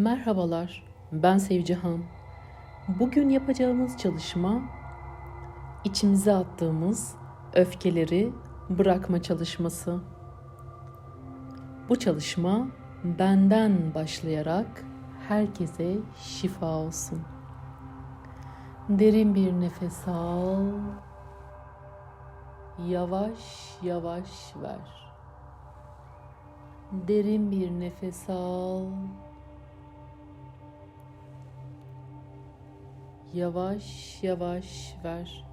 Merhabalar, ben Sevcihan. Bugün yapacağımız çalışma içimize attığımız öfkeleri bırakma çalışması. Bu çalışma benden başlayarak herkese şifa olsun. Derin bir nefes al. Yavaş yavaş ver. Derin bir nefes al. Yavaş yavaş ver.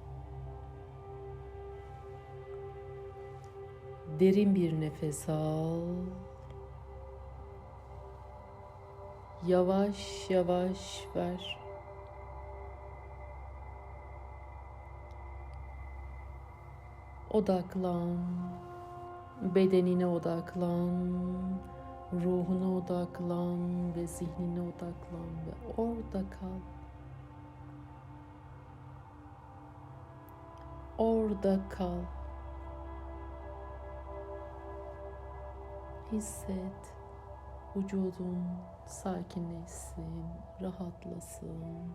Derin bir nefes al. Yavaş yavaş ver. Odaklan. Bedenine odaklan. Ruhuna odaklan ve zihnine odaklan ve orada kal. Orada kal. Hisset. Vücudun sakinleşsin, rahatlasın.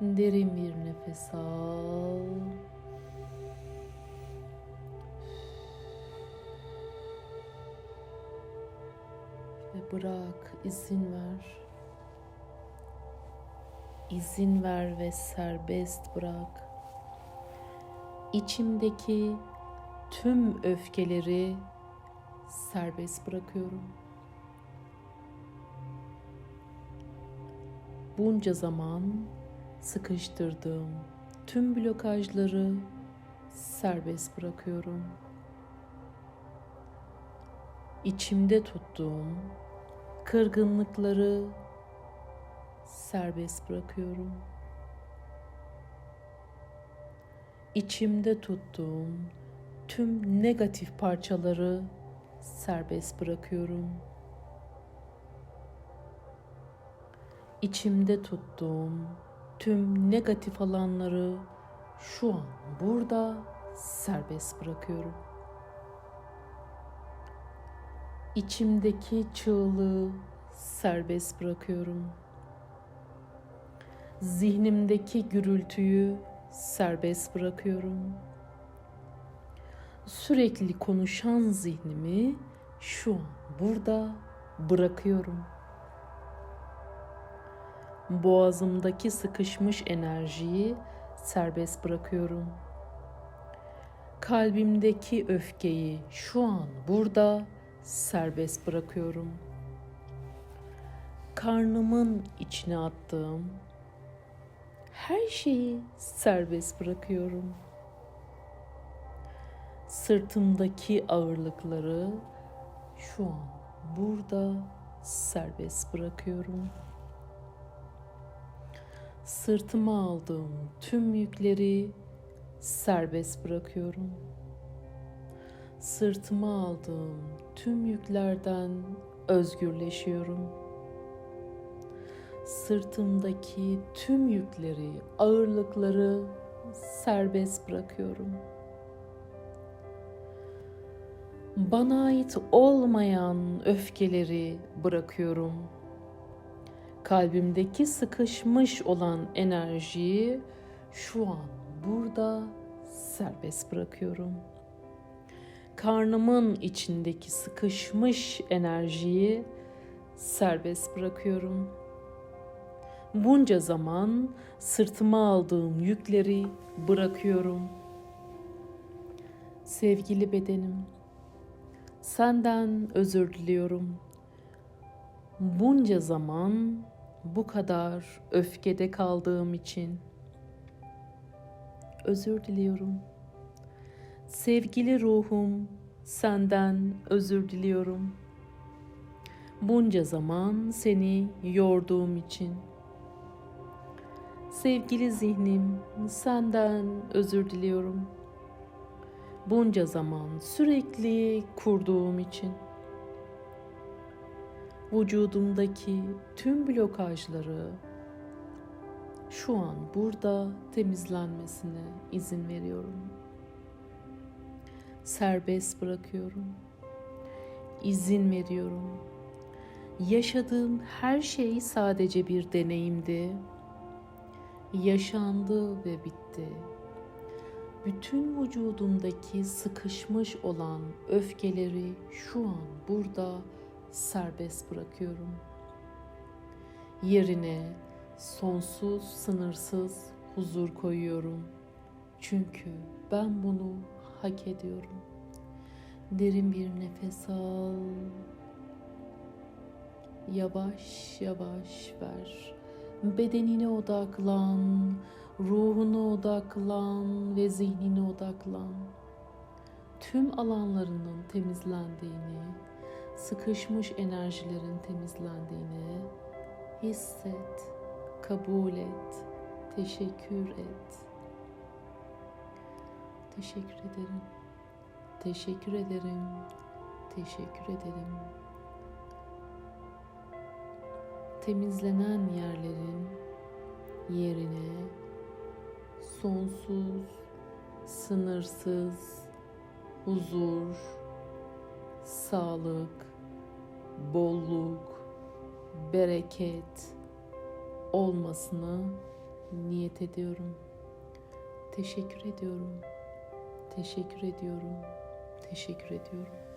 Derin bir nefes al. Ve bırak, izin ver. İzin ver ve serbest bırak içimdeki tüm öfkeleri serbest bırakıyorum. Bunca zaman sıkıştırdığım tüm blokajları serbest bırakıyorum. İçimde tuttuğum kırgınlıkları serbest bırakıyorum. İçimde tuttuğum tüm negatif parçaları serbest bırakıyorum. İçimde tuttuğum tüm negatif alanları şu an burada serbest bırakıyorum. İçimdeki çığlığı serbest bırakıyorum. Zihnimdeki gürültüyü serbest bırakıyorum. Sürekli konuşan zihnimi şu an burada bırakıyorum. Boğazımdaki sıkışmış enerjiyi serbest bırakıyorum. Kalbimdeki öfkeyi şu an burada serbest bırakıyorum. Karnımın içine attığım her şeyi serbest bırakıyorum. Sırtımdaki ağırlıkları şu an burada serbest bırakıyorum. Sırtıma aldığım tüm yükleri serbest bırakıyorum. Sırtıma aldığım tüm yüklerden özgürleşiyorum sırtımdaki tüm yükleri, ağırlıkları serbest bırakıyorum. Bana ait olmayan öfkeleri bırakıyorum. Kalbimdeki sıkışmış olan enerjiyi şu an burada serbest bırakıyorum. Karnımın içindeki sıkışmış enerjiyi serbest bırakıyorum Bunca zaman sırtıma aldığım yükleri bırakıyorum. Sevgili bedenim, senden özür diliyorum. Bunca zaman bu kadar öfkede kaldığım için özür diliyorum. Sevgili ruhum, senden özür diliyorum. Bunca zaman seni yorduğum için Sevgili zihnim, senden özür diliyorum. Bunca zaman sürekli kurduğum için vücudumdaki tüm blokajları şu an burada temizlenmesine izin veriyorum. Serbest bırakıyorum. İzin veriyorum. Yaşadığım her şey sadece bir deneyimdi. Yaşandı ve bitti. Bütün vücudumdaki sıkışmış olan öfkeleri şu an burada serbest bırakıyorum. Yerine sonsuz, sınırsız huzur koyuyorum. Çünkü ben bunu hak ediyorum. Derin bir nefes al. Yavaş yavaş ver. Bedenine odaklan, ruhuna odaklan ve zihnine odaklan. Tüm alanlarının temizlendiğini, sıkışmış enerjilerin temizlendiğini hisset, kabul et, teşekkür et. Teşekkür ederim. Teşekkür ederim. Teşekkür ederim. Temizlenen yerlerin yerine sonsuz, sınırsız huzur, sağlık, bolluk, bereket olmasını niyet ediyorum. Teşekkür ediyorum. Teşekkür ediyorum. Teşekkür ediyorum.